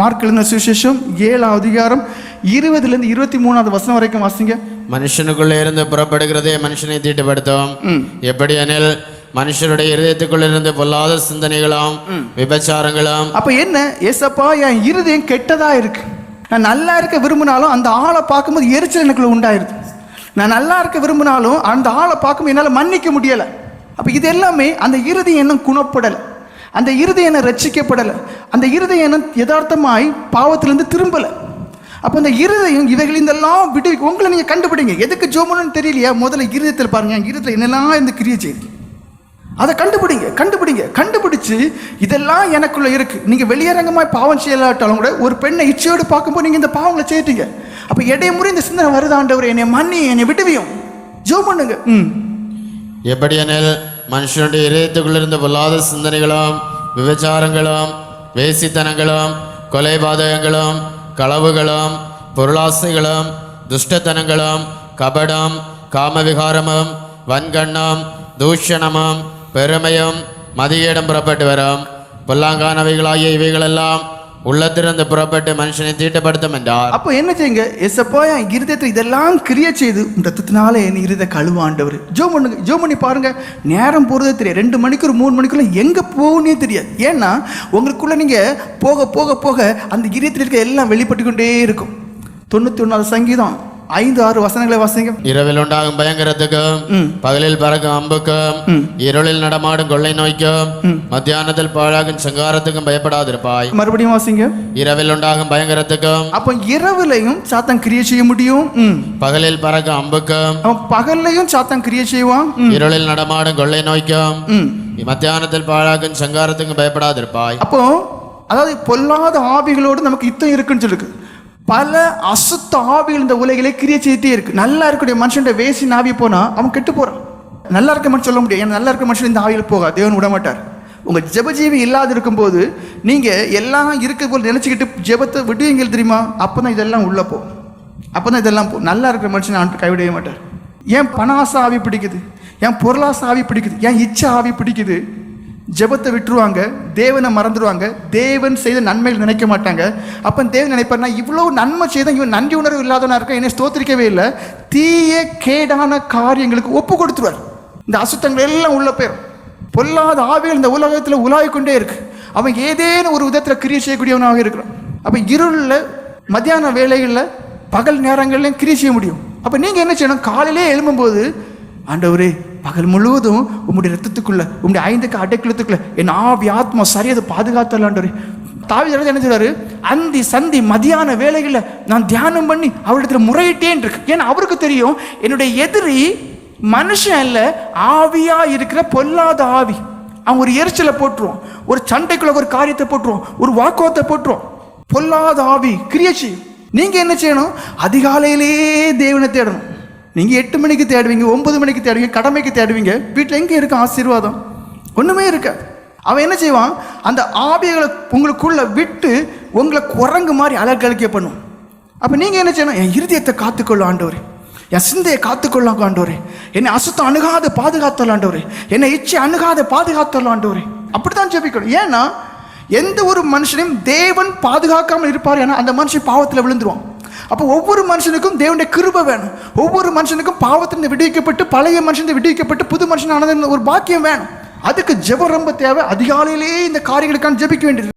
Mark எழுதின சுவிசேஷம் ஏழாவது அதிகாரம் இருபதுலேருந்து இருபத்தி மூணாவது வசனம் வரைக்கும் வாசிங்க. மனுஷனுக்குள்ளே இருந்து புறப்படுகிறதே மனுஷனை தீட்டுப்படுத்தும். எப்படி எனில் மனுஷருடைய இருதயத்துக்குள்ளிருந்து பொல்லாத சிந்தனைகளும் விபச்சாரங்களும். அப்போ என்ன? ஏசப்பா என் இருதயம் கெட்டதா இருக்கு. நான் நல்லா இருக்க விரும்பினாலும் அந்த ஆளை பார்க்கும்போது எரிச்சல் எனக்குள்ள உண்டாயிருது. நான் நல்லா இருக்க விரும்பினாலும் அந்த ஆளை பார்க்கும்போது என்னால் மன்னிக்க முடியலை. அப்போ இது எல்லாமே அந்த இருதயம் இன்னும் குணப்படலை. அந்த இருதயம் ரட்சிக்கப்படலை. அந்த இருதயம் யதார்த்தமாய் பாவத்திலேருந்து திரும்பலை. அப்போ இந்த இருதயம் இவைகள் இதெல்லாம் விடு உங்களை நீங்கள் கண்டுபிடிங்க. எதுக்கு ஜோமனு தெரியலையா? முதல்ல இருதயத்தில் பாருங்க இருதயத்தில் என்னெல்லாம் இந்த கிரியை செய்யுது? அதை கண்டுபிடிங்க கண்டுபிடிங்க. கண்டுபிடிச்சு இதெல்லாம் எனக்குள்ள இருக்கு. நீங்க வெளியரங்கமாய் பாவம் செய்யலாட்டாலும் கூட ஒரு பெண்ணை இச்சையோடு பார்க்கும்போது நீங்க இந்த பாவங்களை செய்யிட்டீங்க அப்ப இடைமுறை இந்த சிந்தனை வருதாண்டவர் என்னை மன்னி என்னை விடுவியும். ஜோ பண்ணுங்க. ம். எப்படி எனில் மனுஷனுடைய இருதயத்துக்குள்ளிருந்து பொல்லாத சிந்தனைகளும் விபச்சாரங்களும் வேசித்தனங்களும் கொலைபாதகங்களும் களவுகளும் பொருளாசைகளும் துஷ்டத்தனங்களும் கபடம் காமவிகாரமும் வன்கண்ணம் தூஷணமும் பெருமையும் மதியேடம் புறப்பட்டு வரும் பொல்லாங்கானவைகளாகிய இவைகளெல்லாம் அந்த புறப்பட்டு மனுஷனை தீட்டுப்படுத்தும் என்றார் அப்போ என்ன செய்யுங்க? எசப்பா என் இதெல்லாம் கிரியை செய்து ரத்தத்தினால என் இருத கழுவாண்டவர் ஜோ பண்ணுங்க ஜோ பண்ணி பாருங்க. நேரம் போகிறதே தெரியாது. ரெண்டு மணிக்கு ஒரு மூணு மணிக்குள்ள எங்கே போகணுன்னே தெரியாது. ஏன்னா உங்களுக்குள்ள நீங்கள் போக போக போக அந்த இருதயத்தில் இருக்க எல்லாம் வெளிப்பட்டு கொண்டே இருக்கும். தொண்ணூற்றி ஒன்றாவது சங்கீதம். ஐந்து ஆறு வசனங்களை வாசிங்க இரவில் உண்டாகும் பயங்கரத்துக்கும். பகலில் பறக்கும் அம்புக்கும். இருளில் நடமாடும் கொள்ளை நோய்க்கும் மத்தியானத்தில் பாழாகும் சங்காரத்துக்கும் பயப்படாதிருப்பாய் மறுபடியும் வாசிங்க இரவில் உண்டாகும் பயங்கரத்துக்கும் அப்போ இரவுலையும் சாத்தான் கிரியை செய்ய முடியும். பகலில் பறக்கும் அம்புக்கும் பகல்லையும் சாத்தான் கிரியை செய்வான். இருளில் நடமாடும் கொள்ளை நோய்க்கும். மத்தியானத்தில் பாழாகும் சங்காரத்துக்கும் பயப்படாதிருப்பாய் அப்போ அதாவது பொல்லாத ஆவிகளோடு நமக்கு யுத்தம் இருக்குன்னு சொல்லிருக்கு பல அசுத்த ஆவிகள் இந்த உலகிலே கிரியை செய்துட்டே இருக்கு. நல்லா இருக்கக்கூடிய மனுஷன் வேசி ஆவி போனா அவன் கெட்டு போறான். நல்லா இருக்க மனுஷன் சொல்ல முடியாது. ஏன்னா நல்லா இருக்க மனுஷன் இந்த ஆவியில் போகா தேவன் விட மாட்டார். உங்கள் ஜெபஜீவி இல்லாது இருக்கும்போது நீங்கள் எல்லாம் இருக்க போல நினச்சிக்கிட்டு ஜெபத்தை விடுவீங்க தெரியுமா? அப்போ தான் இதெல்லாம் உள்ளே போகும் அப்பதான் இதெல்லாம் போ. நல்லா இருக்கிற மனுஷன் நான் கைவிடவே மாட்டார். ஏன் பணாச ஆவி பிடிக்குது? ஏன் பொருளாசை ஆவி பிடிக்குது? ஏன் இச்சை ஆவி பிடிக்குது? ஜெபத்தை விட்டுருவாங்க தேவனை மறந்துடுவாங்க தேவன் செய்த நன்மைகள் நினைக்க மாட்டாங்க. அப்போ தேவன் நினைப்பார்னா இவ்வளோ நன்மை செய்த இவன் நன்றி உணர்வு இல்லாதவனாக இருக்க என்னை ஸ்தோத்திரிக்கவே இல்லை. தீய கேடான காரியங்களுக்கு ஒப்பு கொடுத்துருவார். இந்த அசுத்தங்கள் எல்லாம் உள்ள போயிடும் பொல்லாத ஆவிகள் இந்த உலகத்தில் உலாய் கொண்டே இருக்கு. அவன் ஏதேனும் ஒரு விதத்தில் கிரியை செய்யக்கூடியவனாக இருக்கிறான். அப்போ இருளில் மத்தியான வேலைகளில் பகல் நேரங்கள்லையும் கிரியை செய்ய முடியும். அப்போ நீங்கள் என்ன செய்யணும்? காலையிலே எழும்பும்போது ஆண்டவரே பகல் முழுவதும் உம்முடைய ரத்தத்துக்குள்ள உம்முடைய ஐந்துக்கு அடைக்கலத்துக்குள்ள என் ஆவி ஆத்மா சரியாக பாதுகாத்தல ஆண்டவரே தாவி என்ன சொல்றாரு? அந்தி சந்தி மதியான வேலைகளில் நான் தியானம் பண்ணி அவரிடத்துல முறையிட்டேன் இருக்கு. ஏன்னா அவருக்கு தெரியும் என்னுடைய எதிரி மனுஷன் அல்ல ஆவியா இருக்கிற பொல்லாத ஆவி. அவன் ஒரு எரிச்சலை போட்டுருவான் ஒரு சண்டைக்குள்ள ஒரு காரியத்தை போட்டுருவான் ஒரு வாக்குவத்தை போட்டுருவான். பொல்லாத ஆவி கிரியச்சி. நீங்க என்ன செய்யணும்? அதிகாலையிலே தேவனை தேடணும். நீங்கள் எட்டு மணிக்கு தேடுவீங்க ஒன்பது மணிக்கு தேடுவீங்க கடமைக்கு தேடுவீங்க. வீட்டில் எங்கே இருக்கும் ஆசீர்வாதம்? ஒன்றுமே இருக்காது. அவன் என்ன செய்வான்? அந்த ஆவிகளை உங்களுக்குள்ளே விட்டு உங்களை குரங்கு மாதிரி அலக்கழிக்க பண்ணும். அப்போ நீங்கள் என்ன செய்யணும்? என் இருதயத்தை காத்துக்கொள்ளும் ஆண்டவர். என் சிந்தையை காத்துக்கொள்ளாங்க ஆண்டவரே. என்னை அசுத்தம் அணுகாத பாதுகாத்தல் ஆண்டவரே. என்னை இச்சை அணுகாத பாதுகாத்தல் ஆண்டவரே. அப்படித்தான் ஜெபிக்கணும். ஏன்னா எந்த ஒரு மனுஷனையும் தேவன் பாதுகாக்காமல் இருப்பார் ஏன்னா அந்த மனுஷன் பாவத்தில் விழுந்துருவான். அப்போ ஒவ்வொரு மனுஷனுக்கும் தேவனுடைய கிருபை வேணும். ஒவ்வொரு மனுஷனுக்கும் பாவத்திலிருந்து விடுவிக்கப்பட்டு பழைய மனுஷன் விடுவிக்கப்பட்டு புது மனுஷன் ஆனது ஒரு பாக்கியம் வேணும். அதுக்கு ஜெபம் ரொம்ப தேவை. அதிகாலையிலேயே இந்த காரியங்களுக்கான ஜெபிக்க வேண்டியது